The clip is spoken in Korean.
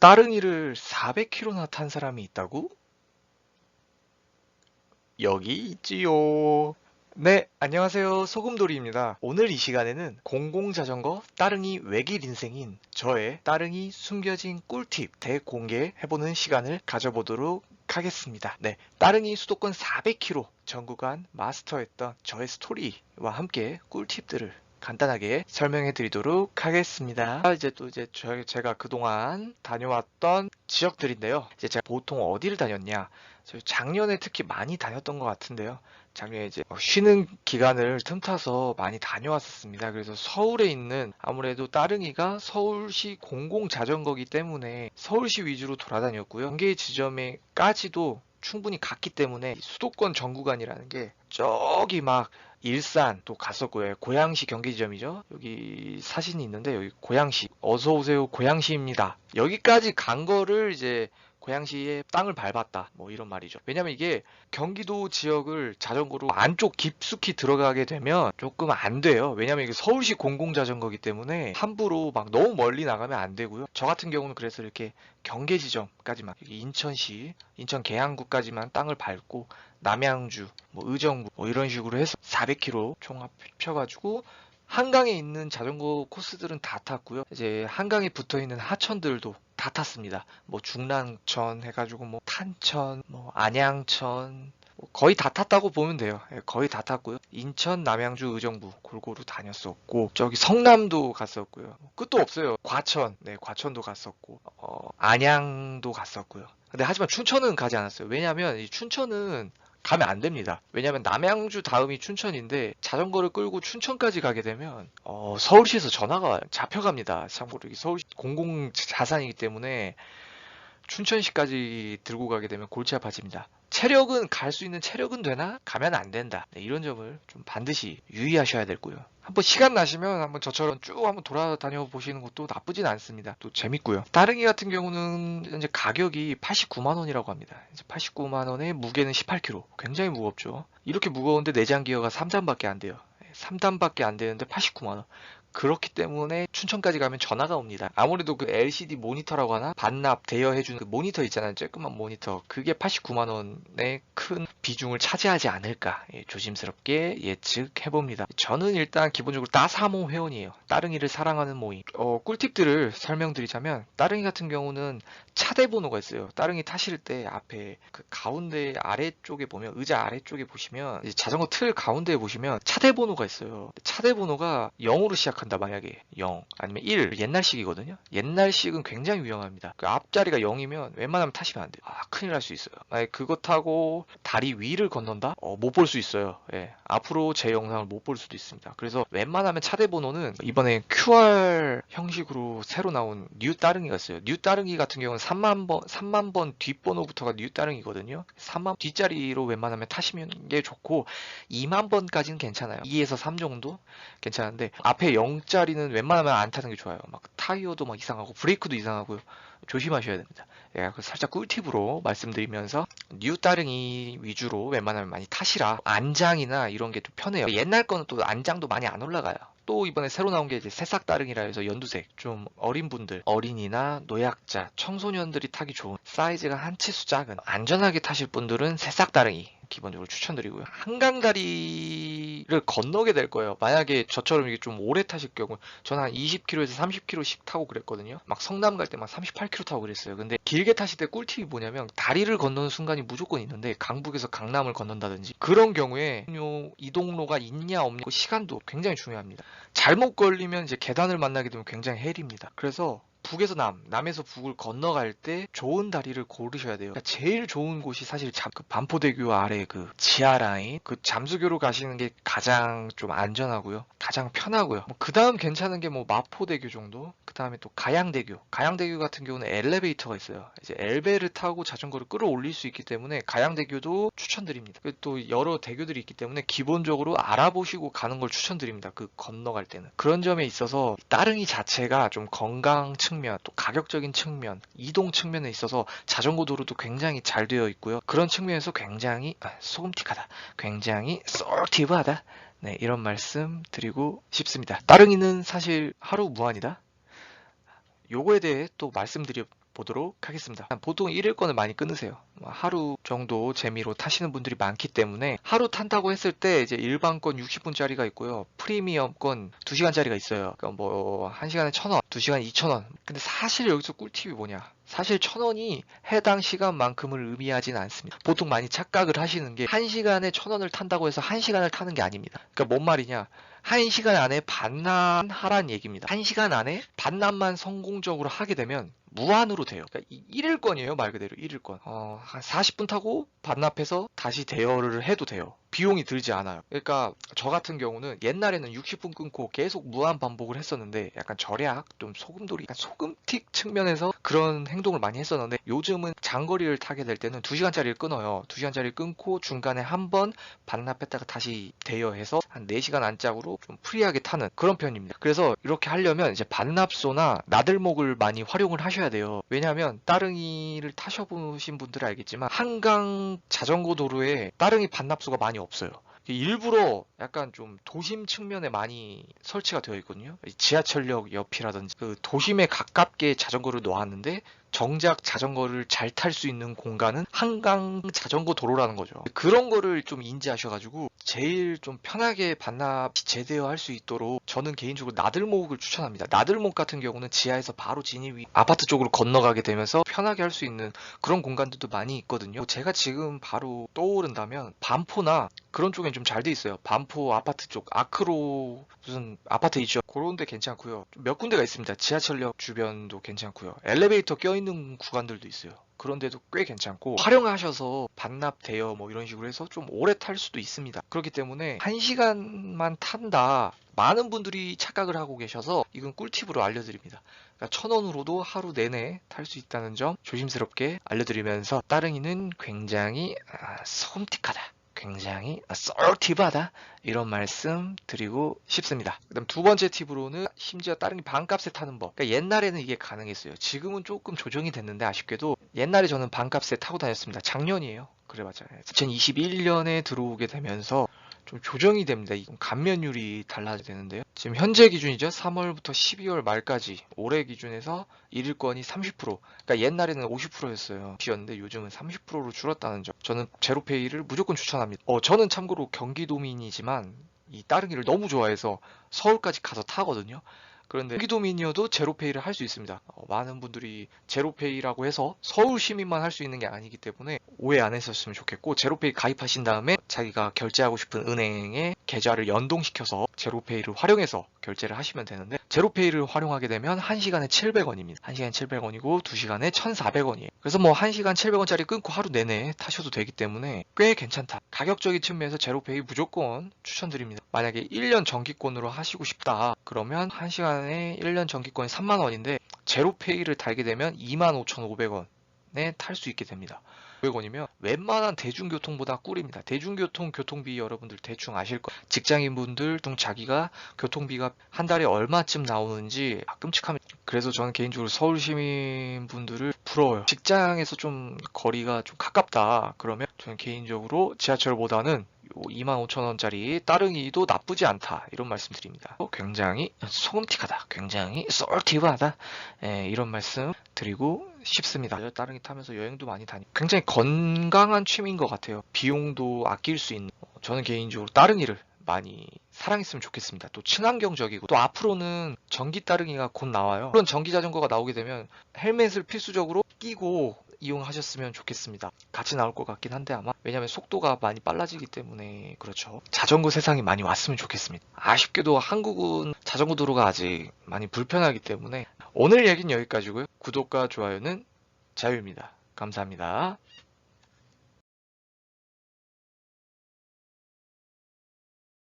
따릉이를 400km나 탄 사람이 있다고? 여기 있지요. 네, 안녕하세요. 소금돌이입니다. 오늘 이 시간에는 공공자전거 따릉이 외길 인생인 저의 따릉이 숨겨진 꿀팁 대공개 해보는 시간을 가져보도록 하겠습니다. 네, 따릉이 수도권 400km 전 구간 마스터했던 저의 스토리와 함께 꿀팁들을 간단하게 설명해 드리도록 하겠습니다. 아, 이제 또 이제 저- 제가 그동안 다녀왔던 지역들인데요. 이제 제가 보통 어디를 다녔냐? 저 작년에 특히 많이 다녔던 것 같은데요. 작년에 이제 어, 쉬는 기간을 틈타서 많이 다녀왔었습니다. 그래서 서울에 있는 아무래도 따릉이가 서울시 공공자전거기 때문에 서울시 위주로 돌아다녔고요. 경계 지점에까지도 충분히 갔기 때문에 수도권 전 구간이라는 게 저기 막 일산도 갔었고요. 고양시 경계 지점이죠. 여기 사진이 있는데 여기 고양시 어서 오세요 고양시입니다. 여기까지 간 거를 이제 고양시의 땅을 밟았다. 뭐 이런 말이죠. 왜냐면 이게 경기도 지역을 자전거로 안쪽 깊숙이 들어가게 되면 조금 안 돼요. 왜냐면 이게 서울시 공공자전거기 때문에 함부로 막 너무 멀리 나가면 안 되고요. 저 같은 경우는 그래서 이렇게 경계 지점까지만 인천시, 인천 계양구까지만 땅을 밟고 남양주, 뭐 의정부 뭐 이런 식으로 해서 400km 총합해가지고 한강에 있는 자전거 코스들은 다 탔고요. 이제 한강에 붙어 있는 하천들도 다 탔습니다. 뭐 중랑천 해가지고 뭐 탄천, 뭐 안양천 뭐 거의 다 탔다고 보면 돼요. 예, 거의 다 탔고요. 인천, 남양주, 의정부 골고루 다녔었고 저기 성남도 갔었고요. 끝도 없어요. 과천, 네 과천도 갔었고 어, 안양도 갔었고요. 근데 하지만 춘천은 가지 않았어요. 왜냐하면 이 춘천은 가면 안 됩니다. 왜냐면 남양주 다음이 춘천인데 자전거를 끌고 춘천까지 가게 되면 어, 서울시에서 전화가 잡혀갑니다. 참고로 이게 서울시 공공 자산이기 때문에 춘천시까지 들고 가게 되면 골치 아파집니다. 체력은 갈 수 있는 체력은 되나 가면 안 된다. 네, 이런 점을 좀 반드시 유의하셔야 되고요. 한번 시간 나시면 한번 저처럼 쭉 한번 돌아다녀 보시는 것도 나쁘진 않습니다. 또 재밌고요. 따릉이 같은 경우는 현재 가격이 89만 원이라고 합니다. 이제 89만 원에 무게는 18kg. 굉장히 무겁죠. 이렇게 무거운데 내장 기어가 3단밖에 안 돼요. 3단밖에 안 되는데 89만 원. 그렇기 때문에 춘천까지 가면 전화가 옵니다. 아무래도 그 LCD 모니터라고 하나 반납 대여해주는 그 모니터 있잖아요. 조그만 모니터. 그게 89만 원의 큰 비중을 차지하지 않을까 예, 조심스럽게 예측해봅니다. 저는 일단 기본적으로 따사모 회원이에요. 따릉이를 사랑하는 모임. 어, 꿀팁들을 설명드리자면 따릉이 같은 경우는 차대 번호가 있어요. 따릉이 타실 때 앞에 그 가운데 아래쪽에 보면 의자 아래쪽에 보시면 자전거 틀 가운데에 보시면 차대 번호가 있어요. 차대 번호가 0으로 시작 한다 만약에 0 아니면 1 옛날식이거든요. 옛날식은 굉장히 위험합니다. 그 앞자리가 0이면 웬만하면 타시면 안 돼요. 아 큰일 날 수 있어요. 만약 그거 타고 다리 위를 건넌다? 어, 못 볼 수 있어요. 예. 앞으로 제 영상을 못 볼 수도 있습니다. 그래서 웬만하면 차대 번호는 이번에 QR 형식으로 새로 나온 뉴 따릉이가 있어요. 뉴 따릉이 같은 경우는 3만 번 3만 번 뒷번호부터가 뉴 따릉이거든요. 3만 뒷자리로 웬만하면 타시면 게 좋고 2만 번까지는 괜찮아요. 2에서 3 정도 괜찮은데 앞에 0 짜리는 웬만하면 안 타는 게 좋아요. 막 타이어도 막 이상하고 브레이크도 이상하고요. 조심하셔야 됩니다. 예, 그 살짝 꿀팁으로 말씀드리면서 뉴 따릉이 위주로 웬만하면 많이 타시라. 안장이나 이런 게좀 편해요. 옛날 거는 또 안장도 많이 안 올라가요. 또 이번에 새로 나온 게 이제 새싹 따릉이라 해서 연두색 좀 어린 분들 어린이나 노약자 청소년들이 타기 좋은 사이즈가 한 치수 작은 안전하게 타실 분들은 새싹 따릉이 기본적으로 추천드리고요. 한강다리를 건너게 될 거예요. 만약에 저처럼 이게 좀 오래 타실 경우 저는 한 20km에서 30km씩 타고 그랬거든요. 막 성남 갈 때 막 38km 타고 그랬어요. 근데 길게 타실 때 꿀팁이 뭐냐면 다리를 건너는 순간이 무조건 있는데 강북에서 강남을 건넌다든지 그런 경우에 요 이동로가 있냐 없냐 시간도 굉장히 중요합니다. 잘못 걸리면 이제 계단을 만나게 되면 굉장히 헬입니다. 그래서 북에서 남, 남에서 북을 건너갈 때 좋은 다리를 고르셔야 돼요. 그러니까 제일 좋은 곳이 사실 잠, 그 반포대교 아래 그 지하 라인, 그 잠수교로 가시는 게 가장 좀 안전하고요. 가장 편하고요. 그 다음 괜찮은 게 뭐 마포대교 정도? 그 다음에 또 가양대교. 가양대교 같은 경우는 엘리베이터가 있어요. 이제 엘베를 타고 자전거를 끌어올릴 수 있기 때문에 가양대교도 추천드립니다. 또 여러 대교들이 있기 때문에 기본적으로 알아보시고 가는 걸 추천드립니다. 그 건너갈 때는. 그런 점에 있어서 따릉이 자체가 좀 건강 측면, 또 가격적인 측면, 이동 측면에 있어서 자전거 도로도 굉장히 잘 되어 있고요. 그런 측면에서 굉장히 아, 소금틱하다. 굉장히 쏠티브하다. 네, 이런 말씀 드리고 싶습니다. 따릉이는 사실 하루 무한이다. 요거에 대해 또 말씀드려 보도록 하겠습니다. 보통 1일권을 많이 끊으세요. 하루 정도 재미로 타시는 분들이 많기 때문에 하루 탄다고 했을 때 이제 일반권 60분짜리가 있고요. 프리미엄권 2시간짜리가 있어요. 그러니까 뭐 1시간에 1,000원, 2시간에 2,000원. 근데 사실 여기서 꿀팁이 뭐냐? 사실 1,000원이 해당 시간만큼을 의미하진 않습니다. 보통 많이 착각을 하시는 게 1시간에 1,000원을 탄다고 해서 1시간을 타는 게 아닙니다. 그러니까 뭔 말이냐? 1시간 안에 반납하란 얘기입니다. 1시간 안에 반납만 성공적으로 하게 되면 무한으로 돼요. 그러니까 1일권이에요, 말 그대로 1일권. 어, 한 40분 타고 반납해서 다시 대여를 해도 돼요. 비용이 들지 않아요. 그러니까 저 같은 경우는 옛날에는 60분 끊고 계속 무한 반복을 했었는데 약간 절약, 좀 소금돌이, 약간 소금틱 측면에서 그런 행동을 많이 했었는데 요즘은 장거리를 타게 될 때는 2시간짜리를 끊어요. 2시간짜리 끊고 중간에 한 번 반납했다가 다시 대여해서 한 4시간 안짝으로 좀 프리하게 타는 그런 편입니다. 그래서 이렇게 하려면 이제 반납소나 나들목을 많이 활용을 하셔야 돼요. 왜냐하면 따릉이를 타셔보신 분들은 알겠지만 한강 자전거 도로에 따릉이 반납소가 많이 없어요. 일부러 약간 좀 도심 측면에 많이 설치가 되어 있거든요. 지하철역 옆이라든지 그 도심에 가깝게 자전거를 놓았는데 정작 자전거를 잘 탈 수 있는 공간은 한강 자전거 도로라는 거죠. 그런 거를 좀 인지하셔가지고 제일 좀 편하게 반납 제대로 할 수 있도록 저는 개인적으로 나들목을 추천합니다. 나들목 같은 경우는 지하에서 바로 진입이 아파트 쪽으로 건너가게 되면서 편하게 할 수 있는 그런 공간들도 많이 있거든요. 제가 지금 바로 떠오른다면 반포나 그런 쪽엔 좀 잘 돼 있어요. 반포 아파트 쪽 아크로 무슨 아파트 있죠. 그런 데 괜찮고요. 몇 군데가 있습니다. 지하철역 주변도 괜찮고요. 엘리베이터 껴있는 구간들도 있어요. 그런데도 꽤 괜찮고 활용하셔서 반납 대여 뭐 이런 식으로 해서 좀 오래 탈 수도 있습니다. 그렇기 때문에 1시간만 탄다. 많은 분들이 착각을 하고 계셔서 이건 꿀팁으로 알려드립니다. 그러니까 천 원으로도 하루 내내 탈 수 있다는 점 조심스럽게 알려드리면서 따릉이는 굉장히 아, 소음틱하다. 굉장히 썰티브하다 이런 말씀 드리고 싶습니다. 그다음 두 번째 팁으로는 심지어 따릉이 반값에 타는 법. 그러니까 옛날에는 이게 가능했어요. 지금은 조금 조정이 됐는데 아쉽게도 옛날에 저는 반값에 타고 다녔습니다. 작년이에요. 그래봤자 2021년에 들어오게 되면서 좀 조정이 됩니다. 이 감면율이 달라야 되는데요. 지금 현재 기준이죠. 3월부터 12월 말까지 올해 기준에서 일일권이 30%. 그러니까 옛날에는 50%였어요. 였는데 요즘은 30%로 줄었다는 점. 저는 제로페이를 무조건 추천합니다. 어, 저는 참고로 경기도민이지만 이 따릉이를 너무 좋아해서 서울까지 가서 타거든요. 그런데 경기도민이어도 제로페이를 할 수 있습니다. 어, 많은 분들이 제로페이라고 해서 서울 시민만 할 수 있는 게 아니기 때문에 오해 안 했었으면 좋겠고 제로페이 가입하신 다음에 자기가 결제하고 싶은 은행에 계좌를 연동시켜서 제로페이를 활용해서 결제를 하시면 되는데 제로페이를 활용하게 되면 1시간에 700원입니다. 1시간에 700원이고 2시간에 1,400원이에요. 그래서 뭐 1시간 700원짜리 끊고 하루 내내 타셔도 되기 때문에 꽤 괜찮다. 가격적인 측면에서 제로페이 무조건 추천드립니다. 만약에 1년 정기권으로 하시고 싶다. 그러면 1시간 에 1년 정기권이 3만 원인데 제로페이를 달게 되면 25,500원에 탈 수 있게 됩니다. 500원이면 웬만한 대중교통보다 꿀입니다. 대중교통 교통비 여러분들 대충 아실 거. 직장인분들 등 자기가 교통비가 한 달에 얼마쯤 나오는지 아, 끔찍합니다. 그래서 저는 개인적으로 서울 시민분들을 부러워요. 직장에서 좀 거리가 좀 가깝다. 그러면 저는 개인적으로 지하철보다는 25,000원짜리 따릉이도 나쁘지 않다 이런 말씀드립니다. 굉장히 소금틱하다, 굉장히 썰티브하다 예, 이런 말씀 드리고 싶습니다. 따릉이 타면서 여행도 많이 다니. 굉장히 건강한 취미인 것 같아요. 비용도 아낄 수 있는. 저는 개인적으로 따릉이를 많이 사랑했으면 좋겠습니다. 또 친환경적이고 또 앞으로는 전기 따릉이가 곧 나와요. 그런 전기 자전거가 나오게 되면 헬멧을 필수적으로 끼고 이용하셨으면 좋겠습니다. 같이 나올 것 같긴 한데 아마 왜냐면 속도가 많이 빨라지기 때문에 그렇죠. 자전거 세상이 많이 왔으면 좋겠습니다. 아쉽게도 한국은 자전거 도로가 아직 많이 불편하기 때문에 오늘 얘기는 여기까지고요. 구독과 좋아요는 자유입니다. 감사합니다.